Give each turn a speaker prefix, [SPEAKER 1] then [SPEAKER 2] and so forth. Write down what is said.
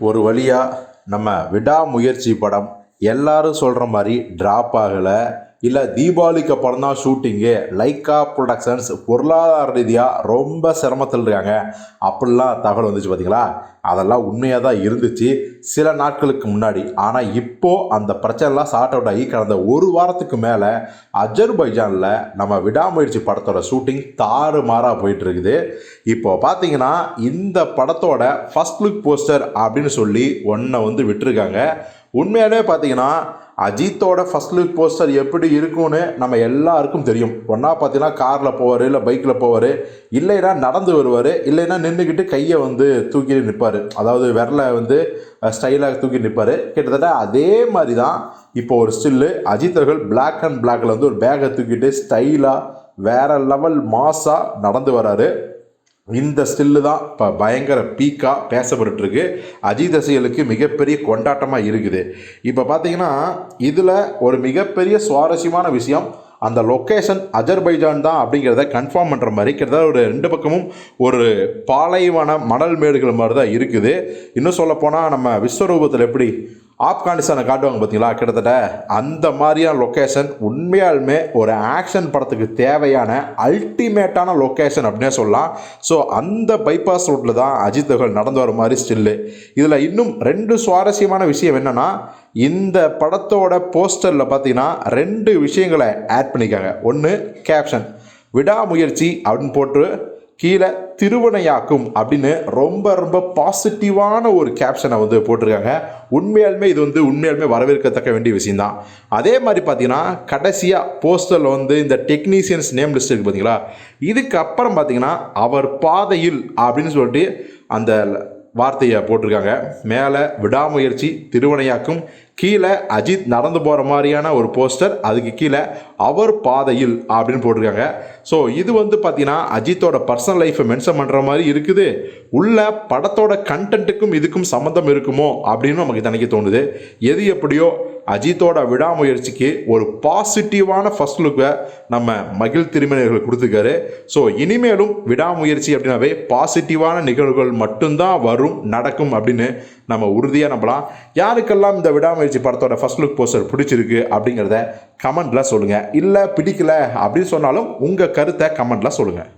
[SPEAKER 1] ஒரு வழியாக நம்ம விடாமுயற்சி படம் எல்லாரும் சொல்கிற மாதிரி ட்ராப் ஆகலை. இல்லை தீபாவளிக்கு அப்புறம் தான் ஷூட்டிங்கு லைக்கா ப்ரொடக்ஷன்ஸ் பொருளாதார ரீதியாக ரொம்ப சிரமத்தில் இருக்காங்க. அப்படிலாம் தகவல் வந்துச்சு பார்த்தீங்களா அதெல்லாம் உண்மையாக தான் இருந்துச்சு சில நாட்களுக்கு முன்னாடி. ஆனால் இப்போது அந்த பிரச்சனைலாம் சார்ட் அவுட் ஆகி கடந்த ஒரு வாரத்துக்கு மேலே அஜர்பைஜானில் நம்ம விடாமுயற்சி படத்தோட ஷூட்டிங் தாறுமாறாக போயிட்டுருக்குது. இப்போ பார்த்தீங்கன்னா இந்த படத்தோட ஃபர்ஸ்ட் லுக் போஸ்டர் அப்படின்னு சொல்லி ஒன்றை வந்து விட்டுருக்காங்க. உண்மையாலே பார்த்தீங்கன்னா அஜித்தோட ஃபர்ஸ்ட் லுக் போஸ்டர் எப்படி இருக்கும்னு நம்ம எல்லாருக்கும் தெரியும். ஒன்றா பார்த்தீங்கன்னா காரில் போவார் இல்லை பைக்கில் போவார் இல்லைன்னா நடந்து வருவார் இல்லைன்னா நின்றுக்கிட்டு கையை வந்து தூக்கி நிற்பார் அதாவது விரலை வந்து ஸ்டைலாக தூக்கி நிற்பார் கிட்டத்தட்ட அதே மாதிரி தான் இப்போ ஒரு ஸ்டில்லு அஜித் அவர்கள் பிளாக் அண்ட் பிளாக்ல வந்து ஒரு பேக்கை தூக்கிட்டு ஸ்டைலாக வேறு லெவல் மாஸாக நடந்து வராரு. இந்த ஸ்டில்லு தான் இப்போ பயங்கர பீக்காக பேசப்பட்டுருக்கு. அஜித் ரசிகர்களுக்கு மிகப்பெரிய கொண்டாட்டமாக இருக்குது. இப்போ பார்த்தீங்கன்னா இதில் ஒரு மிகப்பெரிய சுவாரஸ்யமான விஷயம் அந்த லொக்கேஷன் அஜர்பைஜான் தான் அப்படிங்கிறத கன்ஃபார்ம் பண்ணுற மாதிரி கிட்டத்தட்ட ஒரு ரெண்டு பக்கமும் ஒரு பாலைவன மணல் மேடுகள் மாதிரி தான் இருக்குது. இன்னும் சொல்லப்போனால் நம்ம விஸ்வரூபத்தில் எப்படி ஆப்கானிஸ்தானை காட்டுவாங்க பார்த்தீங்களா? கிட்டத்தட்ட அந்த மாதிரியான லொக்கேஷன் உண்மையாலுமே ஒரு ஆக்ஷன் படத்துக்கு தேவையான அல்டிமேட்டான லொக்கேஷன் அப்படின்னே சொல்லலாம். ஸோ அந்த பைபாஸ் ரோட்டில் தான் அஜித் அவர்கள் நடந்து வர மாதிரி ஸ்டில்லு இதில் இன்னும் ரெண்டு சுவாரஸ்யமான விஷயம் என்னென்னா இந்த படத்தோட போஸ்டரில் பார்த்தீங்கன்னா ரெண்டு விஷயங்களை ஆட் பண்ணிக்காங்க ஒன்று கேப்ஷன் விடாமுயற்சி அப்படின்னு போட்டு கீழே திருவனையாக்கும் அப்படின்னு ரொம்ப ரொம்ப பாசிட்டிவான ஒரு கேப்ஷனை வந்து போட்டிருக்காங்க. உண்மையாலுமே இது வந்து உண்மையாலுமே வரவேற்கத்தக்க வேண்டிய விஷயம்தான். அதே மாதிரி பார்த்தீங்கன்னா கடைசியாக போஸ்டரில் வந்து இந்த டெக்னீஷியன்ஸ் நேம் லிஸ்ட் இருக்குது பார்த்தீங்களா இதுக்கப்புறம் பார்த்தீங்கன்னா அவர் பாதையில் அப்படின்னு சொல்லிட்டு அந்த வார்த்தையை போட்டிருக்காங்க. மேலே விடாமுயற்சி திருவனையாக்கும் கீழே அஜித் நடந்து போகிற மாதிரியான ஒரு போஸ்டர் அதுக்கு கீழே அவர் பாதையில் அப்படின்னு போட்டிருக்காங்க. ஸோ இது வந்து பார்த்தீங்கன்னா அஜித்தோட பர்சனல் லைஃப்பை மென்ஷன் பண்ணுற மாதிரி இருக்குது. உள்ள படத்தோட கண்டென்ட்டுக்கும் இதுக்கும் சம்மந்தம் இருக்குமோ அப்படின்னு நமக்கு தனிக்க தோணுது. எது எப்படியோ அஜித்தோட விடாமுயற்சிக்கு ஒரு பாசிட்டிவான ஃபர்ஸ்ட் லுக்கை நம்ம மகிழ் திருமணியர்கள் கொடுத்துருக்காரு. ஸோ இனிமேலும் விடாமுயற்சி அப்படின்னாவே பாசிட்டிவான நிகழ்வுகள் மட்டும்தான் வரும் நடக்கும் அப்படின்னு நம்ம உறுதியாக நம்பலாம். யாருக்கெல்லாம் இந்த விடாமுயற்சி படத்தோட ஃபர்ஸ்ட் லுக் போஸ்டர் பிடிச்சிருக்கு அப்படிங்கிறத கமெண்ட்டில் சொல்லுங்கள் இல்லை பிடிக்கல அப்படின்னு சொன்னாலும் உங்கள் கருத்தை கமெண்ட்டில் சொல்லுங்கள்